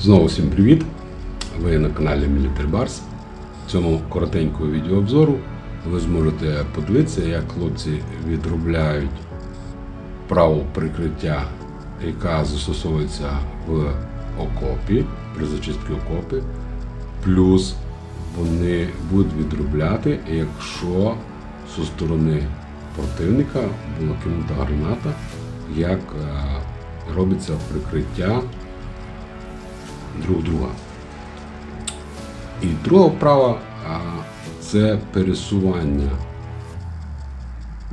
Знову всім привіт! Ви на каналі Military Bars. В цьому коротенькому відеообзору ви зможете подивитися, як хлопці відробляють праву прикриття, яка застосовується в окопі, при зачистці окопи. Плюс вони будуть відробляти, якщо зі сторони противника була кинута граната, як е, робиться прикриття друг друга. І друга вправа це пересування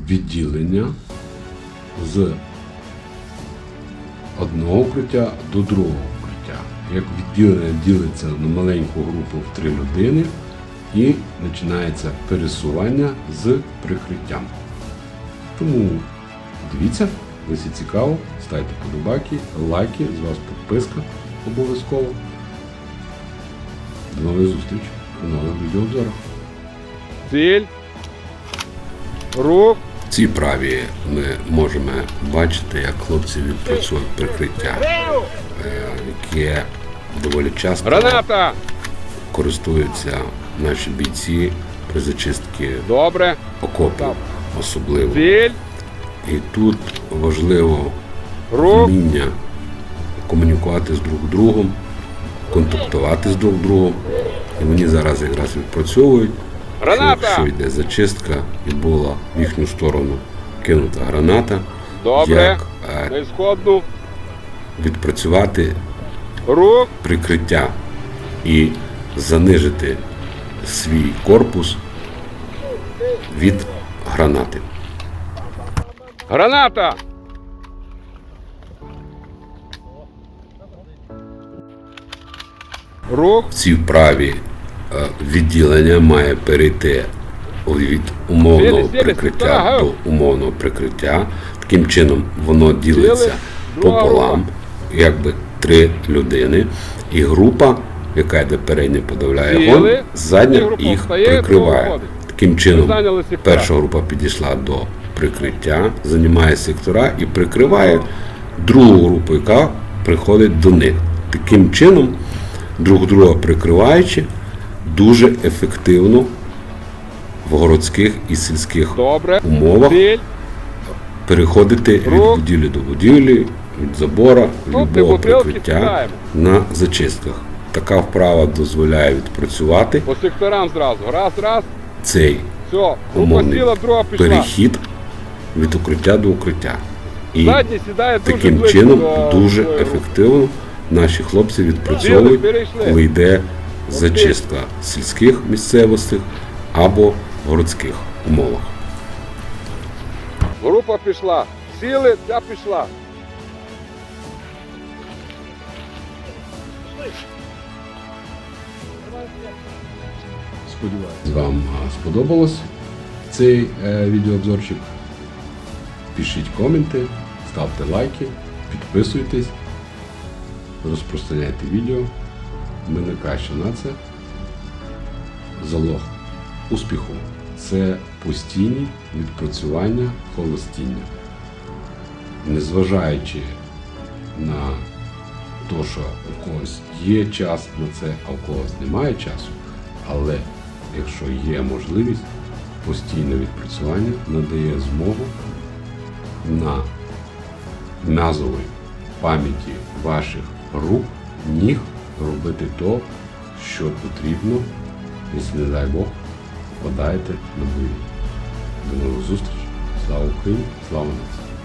відділення з одного укриття до другого укриття. Як відділення ділиться на маленьку групу в три людини і починається пересування з прикриттям. Тому дивіться, якщо цікаво, ставте подобайки, лайки, з вас підписка обов'язково. До нових зустріч у нових відеообзорах. Ціль. Рух. Цій праві ми можемо бачити, як хлопці відпрацюють прикриття, е, яке доволі часто Граната. користуються наші бійці при зачистці Добре. окопів особливо. Ціль. І тут важливо вміння комунікувати з друг другом, контактувати з друг другом. І вони зараз якраз відпрацьовують, Граната. якщо йде зачистка і була в їхню сторону кинута граната, Добре. як е, На ісходну. відпрацювати Рух. прикриття і занижити свій корпус від гранати. Граната. Рух. В цій вправі відділення має перейти від умовного прикриття до умовного прикриття. Таким чином воно ділиться пополам, якби три людини, і група, яка йде передня, подавляє гон, задня їх прикриває. Таким чином, перша група підійшла до прикриття, займає сектора і прикриває другу групу, яка приходить до них. Таким чином, друг друга прикриваючи, дуже ефективно в городських і сільських Добре. умовах переходити від будівлі до будівлі, від забора, від любого прикриття на зачистках. Така вправа дозволяє відпрацювати По секторам зразу. Раз, раз. цей Все. Умовний друга пішла. перехід від укриття до укриття. І Задній сідає дуже таким чином до дуже ефективно наші хлопці відпрацьовують, коли йде зачистка сільських місцевостей або городських умовах. Група пішла. Сіли, ця пішла. Сподіваюсь, вам сподобалось цей е, відеообзорчик. Пишіть коменти, ставте лайки, підписуйтесь, розпространяйте відео. Ми найкраща нація. Залог успіху це постійні відпрацювання холостіння. Незважаючи на те, що у когось є час на це, а у когось немає часу, але якщо є можливість, постійне відпрацювання надає змогу на м'язовій пам'яті ваших рук, ніг робити то, що потрібно, і не дай Бог, впадаєте на бою. До нових зустрічей. Слава Україні! Слава нації!